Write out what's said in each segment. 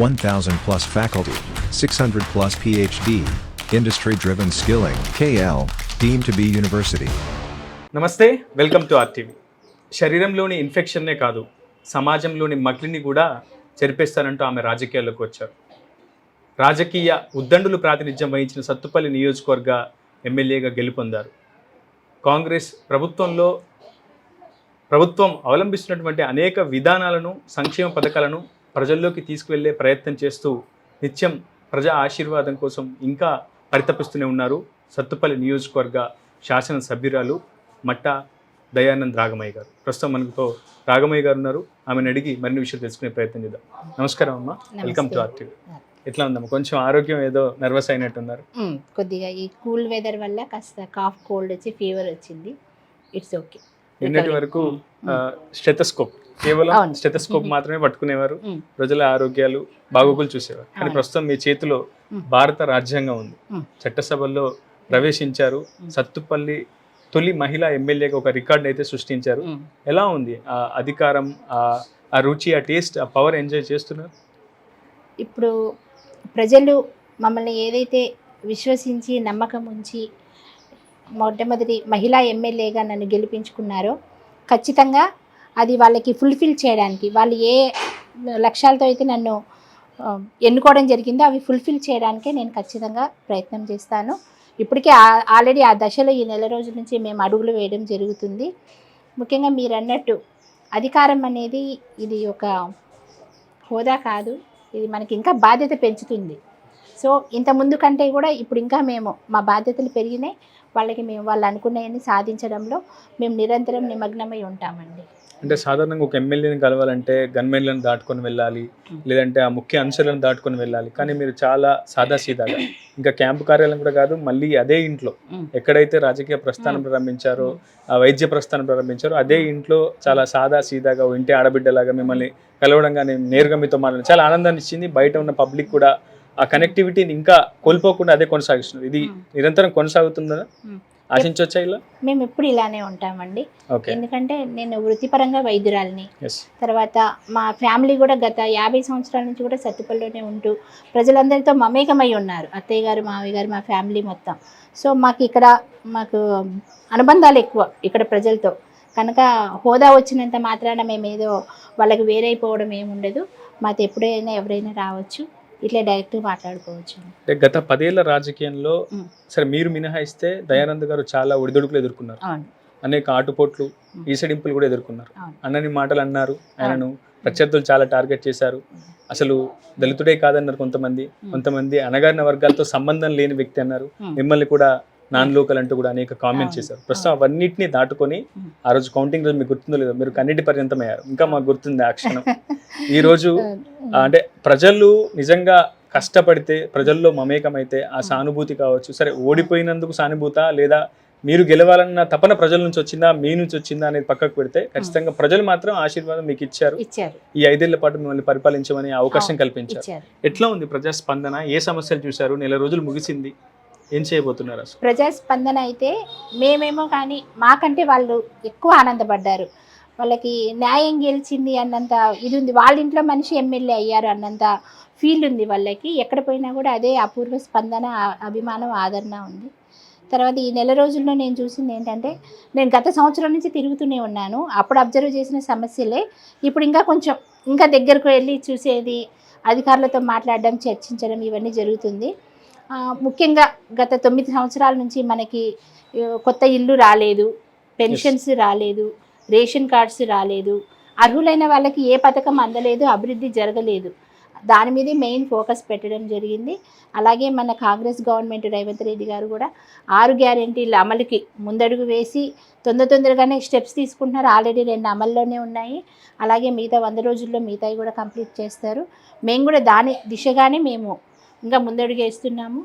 1000 plus faculty, 600 plus PhD, industry driven skilling, KL, deemed to be university. నమస్తే welcome to RTV శరీరంలోని ఇన్ఫెక్షన్నే కాదు సమాజంలోని మగ్లిని కూడా చెరిపేస్తారంటూ ఆమె రాజకీయాల్లోకి వచ్చారు. రాజకీయ ఉద్దండులు ప్రాతినిధ్యం వహించిన సత్తుపల్లి నియోజకవర్గ ఎమ్మెల్యేగా గెలుపొందారు. కాంగ్రెస్ ప్రభుత్వంలో ప్రభుత్వం అవలంబిస్తున్నటువంటి అనేక విధానాలను సంక్షేమ పథకాలను ప్రజల్లోకి తీసుకువెళ్ళే ప్రయత్నం చేస్తూ నిత్యం ప్రజా ఆశీర్వాదం కోసం ఇంకా పరితపిస్తూనే ఉన్నారు సత్తుపల్లి నియోజకవర్గ శాసనసభ్యురాలు మట్ట దయానంద్ రాగమయ్య గారు. ప్రస్తుతం మనతో రాగమయ్య గారు ఉన్నారు. ఆమెను అడిగి మరిన్ని విషయాలు తెలుసుకునే ప్రయత్నం చేద్దాం. నమస్కారం అమ్మా. వెల్కమ్ టు ఆర్టీవీ ఎట్లా ఉందమ్మా? కొంచెం ఆరోగ్యం ఏదో నర్వస్ అయినట్టున్నారు. కొద్దిగా ఈ కూల్ వెదర్ వల్ల కాస్త కాఫ్ కోల్డ్ వచ్చి ఫీవర్ వచ్చింది. ఇట్స్ ఓకే నిన్నటి వరకు స్టెతస్కోప్ కేవలం అవును. స్టెతస్కోప్ మాత్రమే పట్టుకునేవారు. ప్రజల ఆరోగ్యాలు బాగోగులు చూసేవారు కానీ. ప్రస్తుతం మీ చేతిలో. భారత రాజ్యాంగం ఉంది. చట్టసభల్లో ప్రవేశించారు. సత్తుపల్లి తొలి మహిళా ఎమ్మెల్యేగా ఒక రికార్డ్ అయితే సృష్టించారు ఎలా ఉంది ఆ అధికారం ఆ ఆ రుచి ఆ టేస్ట్ ఆ పవర్ ఎంజాయ్ చేస్తున్నారు ఇప్పుడు ప్రజలు మమ్మల్ని ఏదైతే విశ్వసించి నమ్మకం ఉంచి మొట్టమొదటి మహిళా ఎమ్మెల్యేగా నన్ను గెలిపించుకున్నారో ఖచ్చితంగా అది వాళ్ళకి ఫుల్ఫిల్ చేయడానికి. వాళ్ళు ఏ లక్ష్యాలతో అయితే నన్ను ఎన్నుకోవడం జరిగిందో అవి ఫుల్ఫిల్ చేయడానికే నేను ఖచ్చితంగా ప్రయత్నం చేస్తాను. ఇప్పటికే ఆ- ఆల్రెడీ ఆ దశలో ఈ నెల రోజుల నుంచి మేము అడుగులు వేయడం జరుగుతుంది. ముఖ్యంగా మీరు అన్నట్టు అధికారం అనేది ఇది ఒక హోదా కాదు. ఇది మనకి ఇంకా బాధ్యత పెంచుతుంది. సో ఇంత ముందు కంటే కూడా ఇప్పుడు ఇంకా మేము మా బాధ్యతలు పెరిగినాయి. వాళ్ళకి మేము వాళ్ళు అనుకున్నవన్నీ సాధించడంలో మేము నిరంతరం నిమగ్నమై ఉంటామండి. అంటే సాధారణంగా ఒక ఎమ్మెల్యేని కలవాలంటే గన్మెన్లను దాటుకొని వెళ్ళాలి లేదంటే ఆ ముఖ్య అంశాలను దాటుకొని వెళ్ళాలి కానీ మీరు చాలా సాదాసీదాగా ఇంకా క్యాంపు కార్యాలయం కూడా కాదు మళ్ళీ అదే ఇంట్లో. ఎక్కడైతే రాజకీయ ప్రస్థానం ప్రారంభించారో ఆ వైద్య ప్రస్థానం ప్రారంభించారో అదే ఇంట్లో చాలా సాదా సీదాగా ఇంటి ఆడబిడ్డలాగా మిమ్మల్ని కలవడం కానీ నేరుగా మీతో మాట్లాడి చాలా ఆనందాన్ని ఇచ్చింది బయట ఉన్న పబ్లిక్ కూడా ఆ కనెక్టివిటీని ఇంకా కోల్పోకుండా అదే కొనసాగిస్తున్నారు ఇది. నిరంతరం కొనసాగుతుందా. ఆశించవచ్చా ఇలా? మేము ఎప్పుడు ఇలానే ఉంటామండి. ఎందుకంటే నేను వృత్తిపరంగా వైద్యురాలిని. తర్వాత మా ఫ్యామిలీ కూడా గత యాభై సంవత్సరాల నుంచి కూడా సత్తుపల్లిలోనే ఉంటూ ప్రజలందరితో మమేకమై ఉన్నారు. అత్తయ్య గారు మావయ్య గారు మా ఫ్యామిలీ మొత్తం. సో మాకు ఇక్కడ మాకు అనుబంధాలు ఎక్కువ ఇక్కడ ప్రజలతో. కనుక హోదా వచ్చినంత మాత్రాన మేము ఏదో వాళ్ళకి వేరైపోవడం ఏమి ఉండదు మాతో ఎప్పుడైనా ఎవరైనా రావచ్చు. ఇట్లా డైరెక్ట్ మాట్లాడుకోవచ్చు. గత పదేళ్ళ రాజకీయంలో. సరే మీరు మినహాయిస్తే దయానంద్ గారు చాలా ఒడిదొడుకులు ఎదుర్కొన్నారు. అనేక ఆటుపోట్లు. ఈసడింపులు కూడా ఎదుర్కొన్నారు. అన్నని మాటలు అన్నారు. ఆయనను ప్రత్యర్థులు చాలా టార్గెట్ చేశారు. అసలు దళితుడే కాదన్నారు కొంతమంది. కొంతమంది అణగారిన వర్గాలతో సంబంధం లేని వ్యక్తి అన్నారు. మ్మ్. మిమ్మల్ని కూడా నాన్ లోకల్ అంటూ కూడా అనేక కామెంట్. చేశారు. ప్రస్తుతం అవన్నిటిని దాటుకొని. ఆ రోజు కౌంటింగ్ రోజు మీకు గుర్తుందో లేదో మీరు కన్నిటి పర్యంతం అయ్యారు ఇంకా మాకు గుర్తుంది ఆ క్షణం. ఈ రోజు అంటే ప్రజలు నిజంగా కష్టపడితే ప్రజల్లో మమేకమైతే ఆ సానుభూతి కావచ్చు. సరే ఓడిపోయినందుకు సానుభూత లేదా మీరు గెలవాలన్న తపన ప్రజల నుంచి వచ్చిందా మీ నుంచి వచ్చిందా అనేది పక్కకు పెడితే ఖచ్చితంగా ప్రజలు మాత్రం ఆశీర్వాదం మీకు ఇచ్చారు. ఈ ఐదేళ్ళ పాటు మిమ్మల్ని పరిపాలించమని అవకాశం కల్పించారు. ఎట్లా ఉంది ప్రజా స్పందన ఏ సమస్యలు చూశారు? నెల రోజులు ముగిసింది. ఏం చేయబోతున్నారు అసలు? ప్రజాస్పందన అయితే మేమేమో కానీ మాకంటే వాళ్ళు ఎక్కువ ఆనందపడ్డారు. వాళ్ళకి న్యాయం గెలిచింది అన్నంత ఇది ఉంది వాళ్ళ ఇంట్లో మనిషి ఎమ్మెల్యే అయ్యారు అన్నంత ఫీల్ ఉంది వాళ్ళకి. ఎక్కడ పోయినా కూడా అదే అపూర్వ స్పందన అభిమానం ఆదరణ ఉంది. తర్వాత ఈ నెల రోజుల్లో నేను చూసింది ఏంటంటే నేను గత సంవత్సరం నుంచి తిరుగుతూనే ఉన్నాను. అప్పుడు అబ్జర్వ్ చేసిన సమస్యలే. ఇప్పుడు ఇంకా కొంచెం ఇంకా దగ్గరకు వెళ్ళి చూసేది అధికారులతో మాట్లాడడం చర్చించడం ఇవన్నీ జరుగుతుంది. ముఖ్యంగా గత తొమ్మిది సంవత్సరాల నుంచి మనకి కొత్త ఇల్లు రాలేదు పెన్షన్స్ రాలేదు రేషన్ కార్డ్స్ రాలేదు అర్హులైన వాళ్ళకి ఏ పథకం అందలేదు అభివృద్ధి జరగలేదు. దాని మీదే మెయిన్ ఫోకస్ పెట్టడం జరిగింది. అలాగే మన కాంగ్రెస్ గవర్నమెంట్ రేవంత్ రెడ్డి గారు కూడా ఆరు గ్యారెంటీల అమలుకి ముందడుగు వేసి తొందర తొందరగానే స్టెప్స్ తీసుకుంటున్నారు. ఆల్రెడీ రెండు అమల్లోనే ఉన్నాయి. అలాగే మిగతా వంద రోజుల్లో మిగతాయి కూడా కంప్లీట్ చేస్తారు. మేము కూడా దాని దిశగానే మేము ఇంకా ముందడుగు వేస్తున్నాము.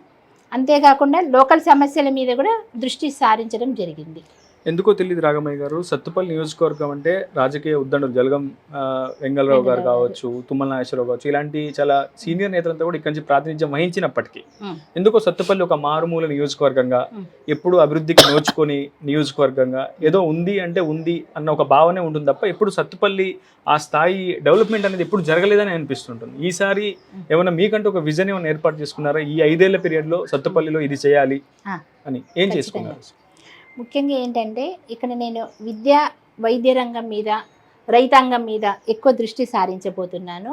అంతేకాకుండా లోకల్ సమస్యల మీద కూడా దృష్టి సారించడం జరిగింది. ఎందుకో తెలియదు రాగమయ్య గారు. సత్తుపల్లి నియోజకవర్గం అంటే రాజకీయ ఉద్దండులు జలగం వెంగళరావు గారు కావచ్చు తుమ్మల నాగేశ్వరరావు కావచ్చు ఇలాంటి చాలా సీనియర్ నేతలంతా కూడా ఇక్కడి నుంచి ప్రాతినిధ్యం వహించినప్పటికీ. ఎందుకో సత్తుపల్లి ఒక మారుమూల నియోజకవర్గంగా. ఎప్పుడు అభివృద్ధికి నోచుకొని నియోజకవర్గంగా ఏదో ఉంది అంటే ఉంది అన్న ఒక భావనే ఉంటుంది తప్ప ఎప్పుడు సత్తుపల్లి ఆ స్థాయి డెవలప్మెంట్ అనేది ఎప్పుడు జరగలేదని అనిపిస్తుంటుంది. ఈసారి ఏమైనా మీకంటే ఒక విజన్ ఏమైనా ఏర్పాటు చేసుకున్నారా? ఈ ఐదేళ్ళ పీరియడ్లో సత్తుపల్లిలో ఇది చేయాలి అని ఏం. చేసుకున్నారు? ముఖ్యంగా ఏంటంటే ఇక్కడ నేను విద్య వైద్య రంగం మీద రైతాంగం మీద ఎక్కువ దృష్టి సారించబోతున్నాను.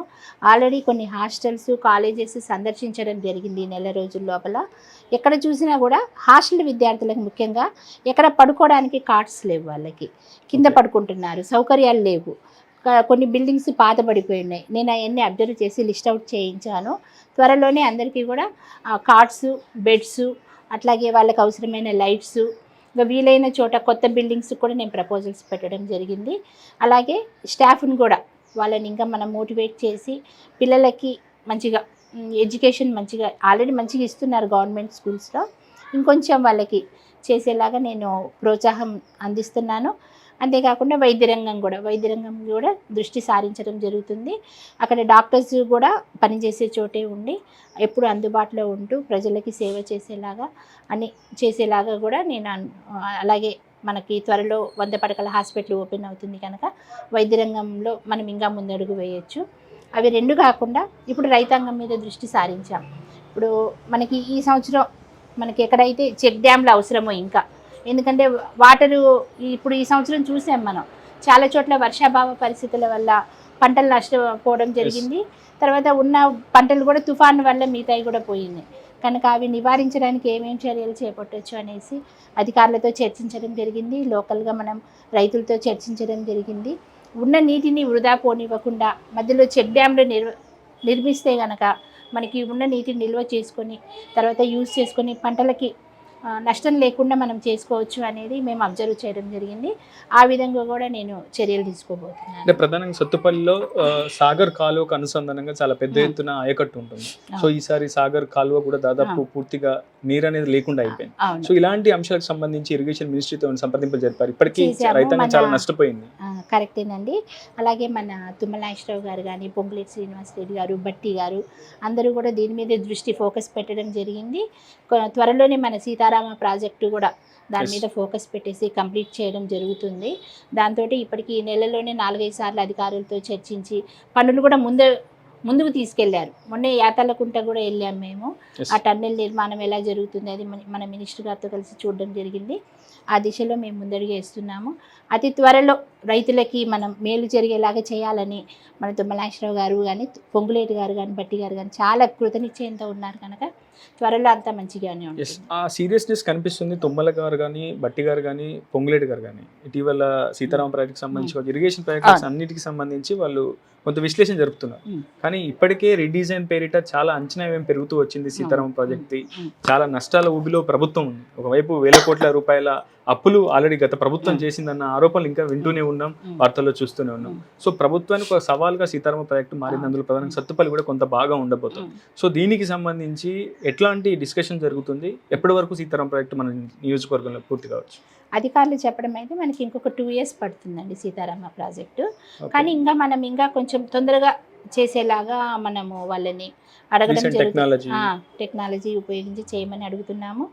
ఆల్రెడీ కొన్ని హాస్టల్స్ కాలేజెస్ సందర్శించడం జరిగింది నెల రోజుల లోపల. ఎక్కడ చూసినా కూడా హాస్టల్ విద్యార్థులకు ముఖ్యంగా ఎక్కడ పడుకోవడానికి కార్డ్స్ లేవు వాళ్ళకి. కింద. పడుకుంటున్నారు సౌకర్యాలు లేవు. కొన్ని బిల్డింగ్స్ పాతబడిపోయి ఉన్నాయి నేను అవన్నీ అబ్జర్వ్ చేసి లిస్ట్ అవుట్ చేయించాను. త్వరలోనే అందరికీ కూడా కార్డ్స్ బెడ్స్ అట్లాగే వాళ్ళకి అవసరమైన లైట్స్ ఇంకా వీలైన చోట కొత్త బిల్డింగ్స్ కూడా నేను ప్రపోజల్స్ పెట్టడం జరిగింది. అలాగే స్టాఫ్ని కూడా వాళ్ళని ఇంకా మనం మోటివేట్ చేసి పిల్లలకి మంచిగా ఎడ్యుకేషన్ మంచిగా ఆల్రెడీ మంచిగా ఇస్తున్నారు గవర్నమెంట్ స్కూల్స్లో ఇంకొంచెం వాళ్ళకి చేసేలాగా నేను ప్రోత్సాహం అందిస్తున్నాను. అంతేకాకుండా వైద్యరంగం కూడా వైద్యరంగం కూడా దృష్టి సారించడం జరుగుతుంది. అక్కడ డాక్టర్స్ కూడా పనిచేసే చోటే ఉండి ఎప్పుడు అందుబాటులో ఉంటూ ప్రజలకి సేవ చేసేలాగా అని చేసేలాగా కూడా నేను అలాగే మనకి త్వరలో వంద పడకల హాస్పిటల్ ఓపెన్ అవుతుంది కనుక వైద్యరంగంలో మనం ఇంకా ముందడుగు వేయచ్చు. అవి రెండు కాకుండా ఇప్పుడు రైతాంగం మీద దృష్టి సారించాం. ఇప్పుడు మనకి ఈ సంవత్సరం మనకి ఎక్కడైతే చెక్ డ్యామ్లు అవసరమో ఇంకా ఎందుకంటే వాటరు ఇప్పుడు ఈ సంవత్సరం చూసాం మనం. చాలా చోట్ల వర్షాభావ పరిస్థితుల వల్ల పంటలు నష్టపోవడం జరిగింది. తర్వాత ఉన్న పంటలు కూడా తుఫాను వల్ల మిగతాయి కూడా పోయింది. కనుక అవి నివారించడానికి ఏమేం చర్యలు చేపట్టవచ్చు అనేసి అధికారులతో చర్చించడం జరిగింది. లోకల్గా మనం రైతులతో చర్చించడం జరిగింది. ఉన్న నీటిని వృధా పోనివ్వకుండా మధ్యలో చెక్ డ్యామ్లు నిర్ నిర్మిస్తే గనక మనకి ఉన్న నీటిని నిల్వ చేసుకొని తర్వాత యూజ్ చేసుకొని పంటలకి నష్టం లేకుండా మనం చేసుకోవచ్చు అనేది మేము అబ్జర్వ్ చేయడం జరిగింది. ఆ విధంగా కూడా నేను చర్యలు తీసుకోబోతున్నాను. అంటే ప్రధానంగా సత్తుపల్లిలో సాగర్ కాలువకు అనుసంధానంగా చాలా పెద్ద. ఎత్తున ఆయకట్టు ఉంటుంది. సో ఈసారి సాగర్ కాలువ కూడా దాదాపు పూర్తిగా నీరు అనేది లేకుండా అయిపోయింది. సో ఇలాంటి అంశాలకు సంబంధించి ఇరిగేషన్ మినిస్ట్రీతో సంప్రదింపులు జరిపారు? ఇప్పటికీ. రైతాంగం చాలా నష్టపోయింది. కరెక్టేనండి. అలాగే మన తుమ్మల నాగేశ్వరరావు గారు కానీ పొంగులేటి శ్రీనివాస్ రెడ్డి గారు బట్టి గారు అందరూ కూడా దీని మీద దృష్టి ఫోకస్ పెట్టడం జరిగింది. త్వరలోనే మన సీతారామ ప్రాజెక్టు కూడా దాని. మీద ఫోకస్ పెట్టేసి కంప్లీట్ చేయడం జరుగుతుంది. దాంతో ఇప్పటికి ఈ నెలలోనే నాలుగైదు సార్లు అధికారులతో చర్చించి పనులు కూడా ముందు ముందుకు తీసుకెళ్ళారు. మొన్న యాతలకుంట కూడా వెళ్ళాం మేము. ఆ టన్నెల్ నిర్మాణం ఎలా జరుగుతుంది అది మన- మన మినిస్టర్ గారితో కలిసి చూడడం జరిగింది. ఆ దిశలో మేము ముందడుగు వేస్తున్నాము. అతి త్వరలో రైతులకి మనం మేలు జరిగేలాగా చేయాలని మన తుమ్మలాశ్వరరావు గారు కానీ పొంగులేటి గారు కానీ బట్టి గారు కానీ చాలా కృతనిశ్చయంతో ఉన్నారు కనుక త్వరలో అంతా మంచిగానే ఉంటుంది. ఆ సీరియస్నెస్ కనిపిస్తుంది తుమ్మల గారు కానీ బట్టి గారు కానీ పొంగులేటి గారు కానీ ఇటీవల సీతారామ ప్రాజెక్ట్ సంబంధించి ఇరిగేషన్ ప్రాజెక్ట్స్ అన్నిటికి సంబంధించి వాళ్ళు కొంత విశ్లేషణ జరుపుతున్నారు. Mm. కానీ ఇప్పటికే రీడిజైన్ పేరిట చాలా అంచనా ఏం పెరుగుతూ వచ్చింది సీతారామ ప్రాజెక్ట్ Mm. చాలా నష్టాల ఊబిలో ప్రభుత్వం ఉంది. ఒకవైపు వేల కోట్ల రూపాయల అప్పులు ఆల్రెడీ గత ప్రభుత్వం. చేసిందన్న ఆరోపణలు ఇంకా వింటూనే ఉన్నాం. వార్తల్లో చూస్తూనే ఉన్నాం. సో ప్రభుత్వానికి ఒక సవాల్గా సీతారామ ప్రాజెక్టు మారింది. అందులో ప్రధానంగా సత్తుపల్లి కూడా కొంత బాగా ఉండబోతుంది సో దీనికి సంబంధించి ఎట్లాంటి డిస్కషన్ జరుగుతుంది ఎప్పటి వరకు సీతారాం ప్రాజెక్టు మన నియోజకవర్గంలో పూర్తి కావచ్చు అధికారులు చెప్పడం అయితే మనకి ఇంకొక టూ ఇయర్స్ పడుతుందండి సీతారామ ప్రాజెక్టు. కానీ ఇంకా మనం ఇంకా కొంచెం తొందరగా చేసేలాగా మనము వాళ్ళని అడగడం జరుగుతుంది టెక్నాలజీ ఉపయోగించి చేయమని అడుగుతున్నాము.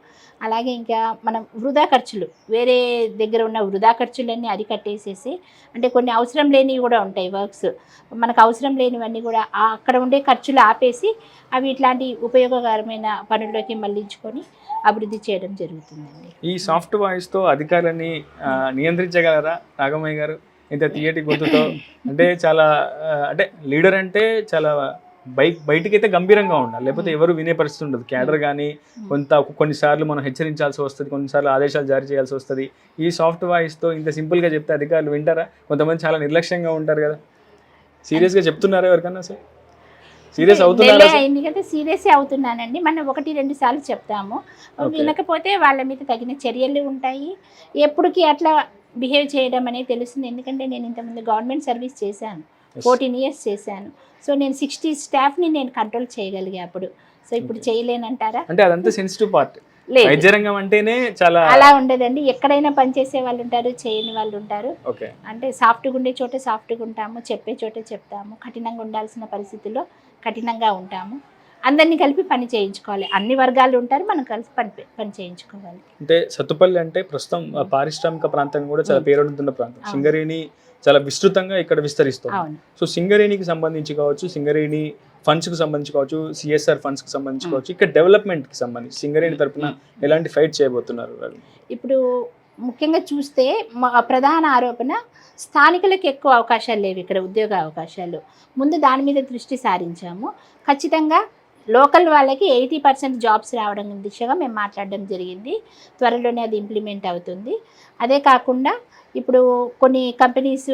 అలాగే ఇంకా మనం వృధా ఖర్చులు వేరే దగ్గర ఉన్న వృధా ఖర్చులన్నీ అరికట్టేసేసి అంటే కొన్ని అవసరం లేనివి కూడా ఉంటాయి వర్క్స్. మనకు అవసరం లేనివన్నీ కూడా అక్కడ ఉండే ఖర్చులు ఆపేసి అవి ఇట్లాంటి ఉపయోగకరమైన పనుల్లోకి మళ్ళించుకొని అభివృద్ధి చేయడం జరుగుతుందండి. ఈ సాఫ్ట్ వాయిస్తో అధికారులని నియంత్రించగలరా నాగమయ్య గారు? ఇంత తీయటి గొంతుతో అంటే చాలా అంటే లీడర్ అంటే చాలా బైక్ బయటికి అయితే గంభీరంగా ఉండాలి. లేకపోతే ఎవరు వినే పరిస్థితి ఉండదు. క్యాడర్ కానీ కొంత కొన్నిసార్లు మనం హెచ్చరించాల్సి వస్తుంది కొన్నిసార్లు ఆదేశాలు జారీ చేయాల్సి వస్తుంది. ఈ సాఫ్ట్ వాయిస్తో ఇంత సింపుల్గా చెప్తే అధికారులు వింటారా? కొంతమంది చాలా నిర్లక్ష్యంగా ఉంటారు కదా. సీరియస్గా చెప్తున్నారా ఎవరికన్నా సార్? సీరియస్ అవుతున్నారా? అయింది కదా సీరియస్ అవుతున్నానండి. మనం ఒకటి రెండు సార్లు చెప్తాము. వినకపోతే వాళ్ళ మీద తగిన చర్యలు ఉంటాయి. ఎప్పటికి అట్లా బిహేవ్ చేయడం అనేది తెలుస్తుంది. ఎందుకంటే నేను ఇంతకుముందు గవర్నమెంట్ సర్వీస్ చేశాను. ఫోర్టీన్ ఇయర్స్ చేశాను. సో నేను సిక్స్టీ స్టాఫ్ని నేను కంట్రోల్ చేయగలిగా అప్పుడు. సో ఇప్పుడు. చేయలేనంటారా? అంటే అదంతా సెన్సిటివ్ పార్ట్ అంటేనే చాలా అలా ఉండదండి. ఎక్కడైనా పనిచేసే వాళ్ళు ఉంటారు చేయని వాళ్ళు ఉంటారు. అంటే సాఫ్ట్గా ఉండే చోట సాఫ్ట్గా ఉంటాము చెప్పే చోట చెప్తాము. కఠినంగా ఉండాల్సిన పరిస్థితుల్లో కఠినంగా ఉంటాము. అందరినీ కలిపి పని చేయించుకోవాలి అన్ని వర్గాలు ఉంటారు మనం కలిసి పని పని చేయించుకోవాలి అంటే సత్తుపల్లి అంటే ప్రస్తుతం పారిశ్రామిక ప్రాంతం కూడా చాలా ఉమ్. పేరొందుతున్న ప్రాంతం. సింగరేణి చాలా విస్తృతంగా ఇక్కడ విస్తరిస్తుంది సో సింగరేణికి సంబంధించి కావచ్చు సింగరేణి ఫండ్స్కి సంబంధించి కావచ్చు సిఎస్ఆర్ ఫండ్స్కి సంబంధించి. కావచ్చు ఇక్కడ డెవలప్మెంట్కి సంబంధించి సింగరేణి తరపున ఎలాంటి ఫైట్ చేయబోతున్నారు? ఇప్పుడు ముఖ్యంగా చూస్తే మా ప్రధాన ఆరోపణ స్థానికులకు ఎక్కువ అవకాశాలు లేవు ఇక్కడ ఉద్యోగ అవకాశాలు ముందు దాని మీద దృష్టి సారించాము ఖచ్చితంగా లోకల్ వాళ్ళకి ఎయిటీ పర్సెంట్ జాబ్స్ రావడం దిశగా మేము మాట్లాడడం జరిగింది. త్వరలోనే అది ఇంప్లిమెంట్ అవుతుంది. అదే కాకుండా ఇప్పుడు కొన్ని కంపెనీస్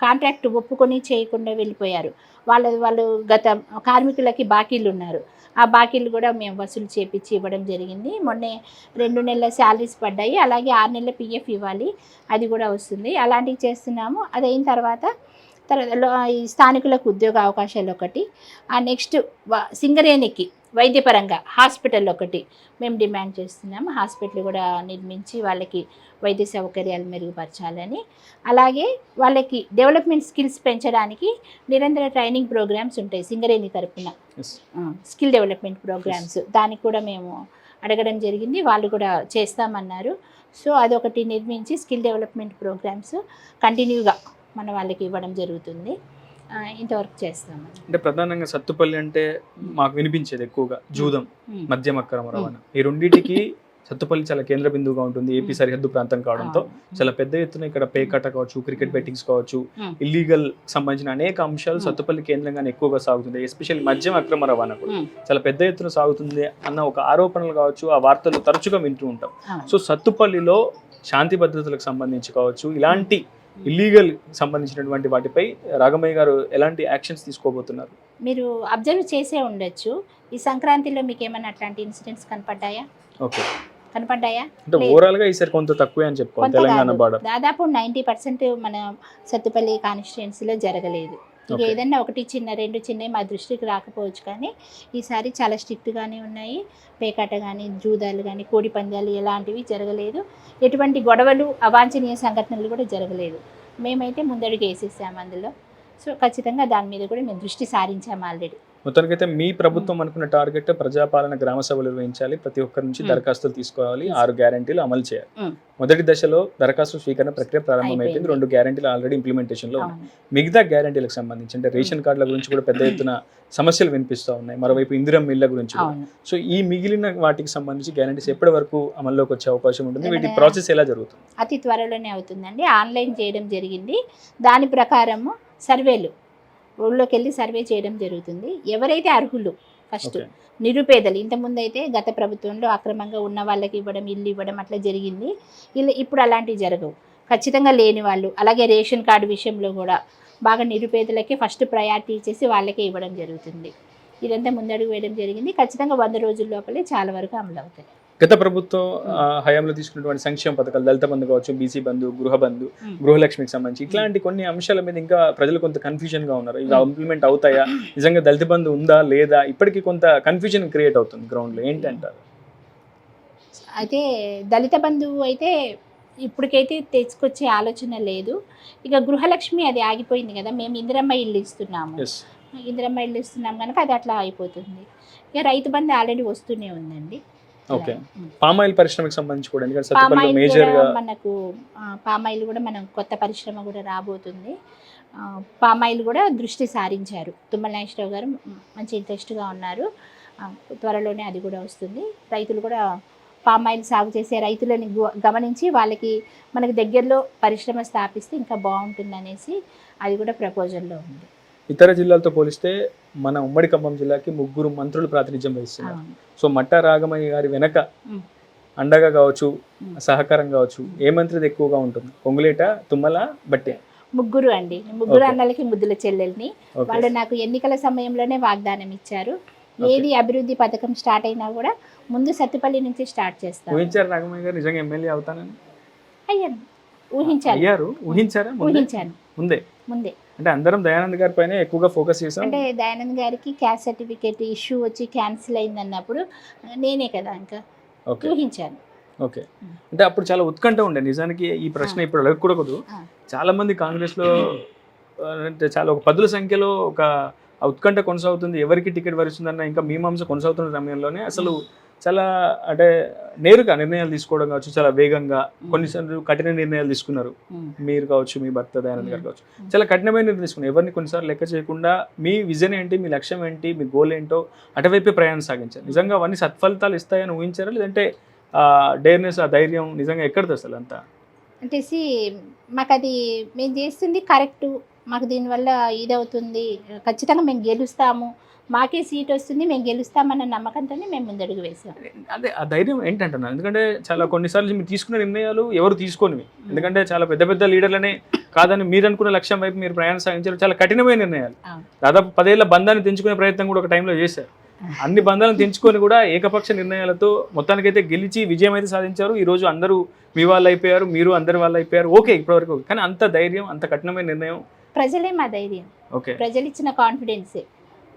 కాంట్రాక్ట్ ఒప్పుకొని చేయకుండా వెళ్ళిపోయారు. వాళ్ళ వాళ్ళు గత కార్మికులకి బాకీలు ఉన్నారు. ఆ బాకీలు కూడా మేము వసూలు చేపించి ఇవ్వడం జరిగింది. మొన్నే రెండు నెలల శాలరీస్ పడ్డాయి. అలాగే ఆరు నెలల పిఎఫ్ ఇవ్వాలి. అది కూడా వస్తుంది. అలాంటివి చేస్తున్నాము. అది అయిన తర్వాత తర్వాత ఈ స్థానికులకు ఉద్యోగ అవకాశాలు ఒకటి. ఆ నెక్స్ట్ సింగరేణికి వైద్యపరంగా హాస్పిటల్ ఒకటి మేము డిమాండ్ చేస్తున్నాము. హాస్పిటల్ కూడా నిర్మించి వాళ్ళకి వైద్య సౌకర్యాలు మెరుగుపరచాలని. అలాగే వాళ్ళకి డెవలప్మెంట్ స్కిల్స్ పెంచడానికి నిరంతర ట్రైనింగ్ ప్రోగ్రామ్స్ ఉంటాయి సింగరేణి తరపున. Skill development programmes. దానికి కూడా మేము అడగడం జరిగింది. వాళ్ళు కూడా చేస్తామన్నారు. సో అదొకటి నిర్మించి స్కిల్ డెవలప్మెంట్ ప్రోగ్రామ్స్ కంటిన్యూగా మన వాళ్ళకి ఇవ్వడం జరుగుతుంది ఇంతవరకు చేస్తాము అంటే ప్రధానంగా సత్తుపల్లి అంటే మాకు వినిపించేది ఎక్కువగా జూదం. మద్యం అక్రమ రవాణా ఈ రెండింటికి సత్తుపల్లి చాలా కేంద్ర బిందువుగా ఉంటుంది ఏపీ. సరిహద్దు ప్రాంతం కావడంతో. చాలా పెద్ద ఎత్తున ఇక్కడ పేకట కావచ్చు క్రికెట్ బెట్టింగ్స్ కావచ్చు. ఇల్లీగల్ సంబంధించిన అనేక అంశాలు. సత్తుపల్లి కేంద్రంగానే ఎక్కువగా సాగుతుంది ఎస్పెషల్లీ మద్యం అక్రమ రవాణా కూడా. చాలా పెద్ద ఎత్తున సాగుతుంది అన్న ఒక ఆరోపణలు కావచ్చు ఆ వార్తలు తరచుగా వింటూ ఉంటాం. సో సత్తుపల్లిలో శాంతి భద్రతలకు సంబంధించి కావచ్చు ఇలాంటి ఇల్లీగల్ సంబంధించినటువంటి వాటిపై రాగమయ్య గారు ఎలాంటి యాక్షన్స్ తీసుకోబోతున్నారు? మీరు అబ్జర్వ్ చేసే ఉండొచ్చు. ఈ సంక్రాంతిలో మీకు ఏమైనా అట్లాంటి ఇన్సిడెంట్స్ కనపడ్డాయా? ఓకే. కనపడ్డాయా? అంటే లేదు. ఓవరాల్గా ఈసారి కొంత తక్కువే అని చెప్పుకోవాలి కొంత తెలంగాణ కాదు. బార్డర్. దాదాపు నైంటీ పర్సెంట్ మన సత్తుపల్లి కాన్స్టిట్యున్సీలో జరగలేదు. ఇక. ఏదన్నా ఒకటి చిన్న రెండు చిన్నవి మా దృష్టికి రాకపోవచ్చు కానీ ఈసారి చాలా స్ట్రిక్ట్గానే ఉన్నాయి. పేకాట కానీ జూదాలు కానీ కోడి పందాలు ఎలాంటివి జరగలేదు. ఎటువంటి గొడవలు అవాంఛనీయ సంఘటనలు కూడా జరగలేదు. మేమైతే ముందడుగు వేసేసాము అందులో. సో ఖచ్చితంగా దాని మీద కూడా మేము దృష్టి సారించాము ఆల్రెడీ. మొత్తానికైతే మీ ప్రభుత్వం అనుకున్న టార్గెట్ ప్రజాపాలన గ్రామ సభలు నిర్వహించాలి. ప్రతి ఒక్కరి నుంచి. దరఖాస్తులు తీసుకోవాలి. ఆరు గ్యారంటీలు అమలు చేయాలి. మొదటి దశలో దరఖాస్తు స్వీకరణ ప్రక్రియ ప్రారంభమైపోయింది. రెండు గ్యారంటీలు ఆల్రెడీ ఇంప్లిమెంటేషన్లో ఉన్నాయి. మిగతా గ్యారంటీలకు సంబంధించి అంటే రేషన్ కార్డుల గురించి కూడా పెద్ద ఎత్తున సమస్యలు వినిపిస్తూ ఉన్నాయి. మరోవైపు ఇందిరం మిల్ల గురించి సో ఈ మిగిలిన వాటికి సంబంధించి గ్యారంటీస్ ఎప్పటి వరకు అమల్లోకి వచ్చే అవకాశం ఉంటుంది? వీటి ప్రాసెస్ ఎలా జరుగుతుంది? అతి త్వరలోనే అవుతుందండి. ఆన్లైన్ చేయడం జరిగింది. దాని ప్రకారము సర్వేలు ఊళ్ళోకి వెళ్ళి సర్వే చేయడం జరుగుతుంది. ఎవరైతే అర్హులు ఫస్ట్ నిరుపేదలు ఇంతకుముందు అయితే గత ప్రభుత్వంలో అక్రమంగా ఉన్న వాళ్ళకి ఇవ్వడం ఇల్లు ఇవ్వడం అట్లా జరిగింది. ఇలా ఇప్పుడు అలాంటివి జరగవు. ఖచ్చితంగా లేని వాళ్ళు అలాగే రేషన్ కార్డు విషయంలో కూడా బాగా నిరుపేదలకి ఫస్ట్ ప్రయారిటీ ఇచ్చేసి వాళ్ళకే ఇవ్వడం జరుగుతుంది. ఇదంతా ముందడుగు వేయడం జరిగింది. ఖచ్చితంగా వంద రోజుల లోపలే చాలా వరకు అమలు అవుతాయి గత ప్రభుత్వం హయాంలో తీసుకున్నటువంటి సంక్షేమ పథకాలు దళిత బంధు కావచ్చు బీసీ బంధు గృహ బంధు. గృహలక్ష్మికి సంబంధించి ఇట్లాంటి కొన్ని అంశాల మీద ఇంకా ప్రజలు కొంత కన్ఫ్యూజన్గా ఉన్నారు. ఇవి. ఇంప్లిమెంట్ అవుతాయా? నిజంగా దళిత బంధు ఉందా లేదా? ఇప్పటికీ కొంత కన్ఫ్యూజన్ క్రియేట్ అవుతుంది గ్రౌండ్లో. ఏంటంటారు? అయితే దళిత బంధువు అయితే ఇప్పటికైతే తెచ్చుకొచ్చే ఆలోచన లేదు. ఇక గృహలక్ష్మి అది ఆగిపోయింది కదా మేము ఇందిరమ్మ ఇల్లు ఇస్తున్నాము. ఇందిరమ్మ ఇల్లు ఇస్తున్నాం కనుక అది అట్లా అయిపోతుంది. ఇక రైతు బంధు ఆల్రెడీ వస్తూనే ఉందండి. ఓకే ఉం. పామాయిల్ పరిశ్రమకి సంబంధించి కూడా ఎందుకంటే పామ్ సత్తుపల్లిలో ఆయిల్ మేజర్గా మనకు పామ్ ఆయిల్ కూడా మనం కొత్త పరిశ్రమ కూడా రాబోతుంది. పామ్ ఆయిల్ కూడా దృష్టి సారించారు. తుమ్మల నాగేశ్వరరావు గారు మంచి ఇంట్రెస్ట్గా ఉన్నారు. ఆ, త్వరలోనే అది కూడా వస్తుంది. రైతులు కూడా పామ్ ఆయిల్ సాగు చేసే రైతులని గు- గమనించి వాళ్ళకి మనకి దగ్గరలో పరిశ్రమ స్థాపిస్తే ఇంకా బాగుంటుంది అనేసి అది కూడా ప్రపోజల్లో ఉంది. ఇతర జిల్లాలతో పోలిస్తే మన ఉమ్మడి ఖమ్మం జిల్లాకి ముగ్గురు మంత్రులు ప్రాతినిధ్యం వహిస్తున్నారు. సో మట్టా రాగమయ్య గారి వెనక. అండగా కావచ్చు. సహకారం కావచ్చు ఏ మంత్రిది ఎక్కువగా ఉంటుంది? పొంగులేట తుమ్మల బట్టే. ముగ్గురు అండి. ముగ్గురు. అన్నలకి ముద్దుల చెల్లెల్ని. వాళ్ళు నాకు ఎన్నికల సమయంలోనే వాగ్దానం ఇచ్చారు. ఏది అభివృద్ధి పథకం స్టార్ట్ అయినా కూడా ముందు సత్తుపల్లి నుంచి స్టార్ట్ చేస్తాను. ఊహించారు రాగమయ్య గారు? నిజంగా ఎమ్మెల్యే అవుతానని? అయ్యాను ఊహించారా? ముందే? ఊహించాను. ముందే? ముందే. అంటే అందరం దయానంద్ గారి పైన ఎక్కువగా ఫోకస్ చేసాం అంటే దయానంద్ గారికి క్యాస్ట్ సర్టిఫికేట్ ఇష్యూ వచ్చి క్యాన్సిల్ అయింది అన్నప్పుడు నేనే కదా ఇంకా ఊహించాను. ఓకే. అంటే అప్పుడు చాలా ఉత్కంఠ ఉండే. నిజానికి ఈ ప్రశ్న ఇప్పుడు అడగకూడదు. చాలా మంది కాంగ్రెస్లో ఆ, అంటే చాలా ఒక పదుల సంఖ్యలో ఒక ఉత్కంఠ కొనసాగుతుంది. ఎవరికి టికెట్ వరుస్తుందన్న ఇంకా మీమాంస కొనసాగుతున్న సమయంలోనే అసలు చాలా అంటే నేరుగా నిర్ణయాలు తీసుకోవడం కావచ్చు చాలా వేగంగా కొన్నిసార్లు కఠిన నిర్ణయాలు తీసుకున్నారు. మీరు కావచ్చు మీ భర్త దయానంద్ గారు కావచ్చు. చాలా కఠినమైన నిర్ణయం తీసుకున్నారు. ఎవరిని కొన్నిసార్లు లెక్క చేయకుండా మీ విజన్ ఏంటి మీ లక్ష్యం ఏంటి మీ గోల్ ఏంటో అటువైపే ప్రయాణం సాగించారు. నిజంగా అవన్నీ సత్ఫలితాలు ఇస్తాయని ఊహించారా? లేదంటే ఆ డేర్నెస్ ఆ ధైర్యం నిజంగా ఎక్కడిది అసలు అంతా? అంటే సి మాకు అది మేము చేస్తుంది కరెక్టు. మాకు దీనివల్ల ఇదవుతుంది. ఖచ్చితంగా మేము గెలుస్తాము. మాకే సీట్ వస్తుంది మేము గెలుస్తామన్న నమ్మకంతోనే మేము ముందడుగు వేసాం. అదే ఆ ధైర్యం ఏంటంటున్నాను? ఎందుకంటే చాలా కొన్నిసార్లు మీరు తీసుకున్న నిర్ణయాలు ఎవరు తీసుకోనివి. ఎందుకంటే చాలా పెద్ద పెద్ద లీడర్లనే కాదని మీరు అనుకున్న లక్ష్యం వైపు మీరు ప్రయాణం సాగించారు. చాలా కఠినమైన నిర్ణయాలు. దాదాపు పదేళ్ళ బంధాన్ని తెంచుకునే ప్రయత్నం కూడా ఒక టైంలో చేశారు. అన్ని బంధాలను తెంచుకొని కూడా ఏకపక్ష నిర్ణయాలతో మొత్తానికైతే గెలిచి విజయం అయితే సాధించారు. ఈ రోజు అందరూ మీ వాళ్ళు అయిపోయారు మీరు అందరి వాళ్ళు అయిపోయారు. ఓకే ఇప్పటివరకు. కానీ అంత ధైర్యం అంత కఠినమైన నిర్ణయం ప్రజలే మా ధైర్యం. ఓకే. ప్రజలు ఇచ్చిన కాన్ఫిడెన్సే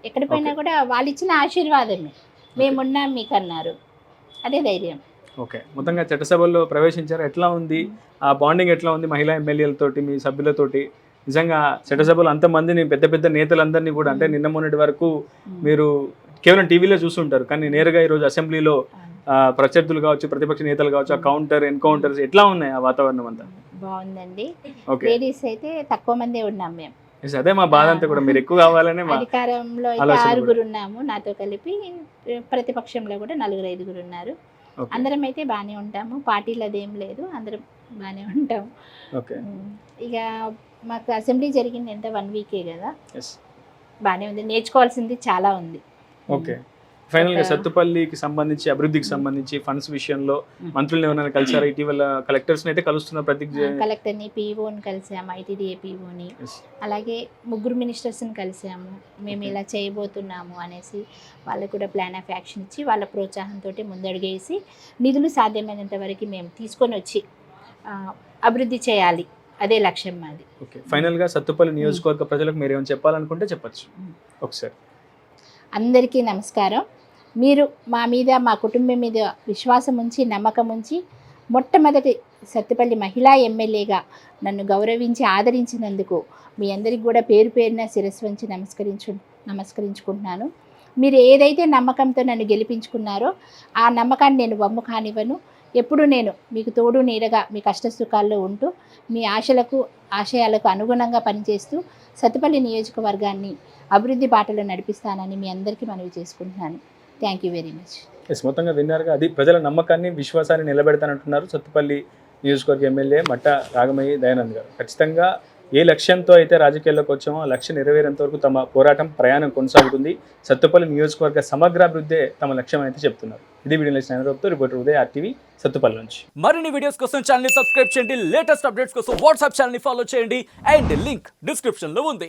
ఎక్కడ పోయినా కూడా వాళ్ళు ఇచ్చిన ఆశీర్వాదమే మేమున్నాం మీకు అన్నారు అదే ధైర్యం. ఓకే మొత్తంగా చట్టసభల్లో ప్రవేశించారు. ఎట్లా ఉంది? ఆ బాండింగ్ ఎట్లా ఉంది మహిళా ఎమ్మెల్యేలతోటి మీ సభ్యులతోటి? నిజంగా చట్టసభలో అంతమందిని పెద్ద పెద్ద నేతలందరినీ కూడా అంటే నిన్న మొన్నటి వరకు మీరు కేవలం టీవీలో చూస్తుంటారు. కానీ నేరుగా ఈరోజు అసెంబ్లీలో ప్రత్యర్థులు కావచ్చు ప్రతిపక్ష నేతలు కావచ్చు ఆ కౌంటర్ ఎన్కౌంటర్స్ ఎట్లా ఉన్నాయి ఆ వాతావరణం అంతా? బాగుందండి. ఓకే లేడీస్ అయితే తక్కువ మందే ఉన్నాం మేము. అదే మా బాధ అంతా కూడా. మీరు ఎక్కువ కావాలనే అధికారంలో ఆరుగురు ఉన్నాము నాతో కలిపి. ప్రతిపక్షంలో కూడా నలుగురు ఐదుగురు ఉన్నారు. అందరం అయితే బాగానే ఉంటాము. పార్టీలు అదేం లేదు. అందరం బాగానే ఉంటాము. ఇక మాకు అసెంబ్లీ జరిగింది ఎంత? వన్ వీకే కదా. బాగానే ఉంది. నేర్చుకోవాల్సింది చాలా ఉంది. ఓకే ఫైనల్గా సత్తుపల్లికి సంబంధించి అభివృద్ధికి సంబంధించి ఫండ్స్ విషయంలో మ్మ్. మంత్రులు ఎవరైనా కలిసారా? ఇటీవల కలెక్టర్స్ అయితే కలుస్తున్న ప్రతి కలెక్టర్ని పీఓని కలిసాము ఐటీడీఏ పీఓని. అలాగే ముగ్గురు మినిస్టర్స్ని కలిసాము. మేము ఇలా చేయబోతున్నాము అనేసి వాళ్ళకు కూడా ప్లాన్ ఆఫ్ యాక్షన్ ఇచ్చి వాళ్ళ ప్రోత్సాహంతో ముందడుగేసి నిధులు సాధ్యమైనంత వరకు మేము తీసుకొని వచ్చి అభివృద్ధి చేయాలి. అదే లక్ష్యం మాది. ఓకే ఫైనల్గా సత్తుపల్లి నియోజకవర్గ ప్రజలకు మీరు ఏమైనా చెప్పాలనుకుంటే చెప్పొచ్చు. ఒకసారి. అందరికీ నమస్కారం. మీరు మా మీద మా కుటుంబం మీద విశ్వాసం ఉంచి నమ్మకం ఉంచి మొట్టమొదటి సత్తుపల్లి మహిళా ఎమ్మెల్యేగా నన్ను గౌరవించి ఆదరించినందుకు మీ అందరికి కూడా పేరు పేరున శిరస్సు వంచి నమస్కరించు నమస్కరించుకుంటున్నాను. మీరు ఏదైతే నమ్మకంతో నన్ను గెలిపించుకున్నారో ఆ నమ్మకాన్ని నేను వమ్ము కానివ్వను. ఎప్పుడు నేను మీకు తోడు నీడగా మీ కష్ట సుఖాల్లో ఉంటూ మీ ఆశలకు ఆశయాలకు అనుగుణంగా పనిచేస్తూ సత్తుపల్లి నియోజకవర్గాన్ని అభివృద్ధి బాటలో నడిపిస్తానని మీ అందరికీ మనవి చేసుకుంటున్నాను. Thank you very much yes మొత్తంగా విన్నారుగా. అది ప్రజల నమ్మకాన్ని విశ్వాసాన్ని నిలబెడతానంటున్నారు సత్తుపల్లి నియోజకవర్గ ఎమ్మెల్యే మట్ట రాగమయ్యి దయానంద్ గారు. ఖచ్చితంగా ఏ లక్ష్యంతో అయితే రాజకీయాల్లోకి వచ్చామో ఆ లక్ష్యం నెరవేరేంత వరకు తమ పోరాటం ప్రయాణం కొనసాగుతుంది. సత్తుపల్లి నియోజకవర్గ సమగ్రాభివృద్ధే తమ లక్ష్యం అయితే చెప్తున్నారు. ఇది వీడియో నచ్చిన రిపోర్టర్ ఉదయ్ ఆర్టీవీ సత్తుపల్లి నుంచి. మరిన్ని వీడియోస్ కోసం ఛానల్ సబ్స్క్రైబ్ చేయండి. లేటెస్ట్ అప్డేట్స్ కోసం వాట్సాప్ ఛానల్ ఫాలో చేయండి. అండ్ లింక్ డిస్క్రిప్షన్లో ఉంది.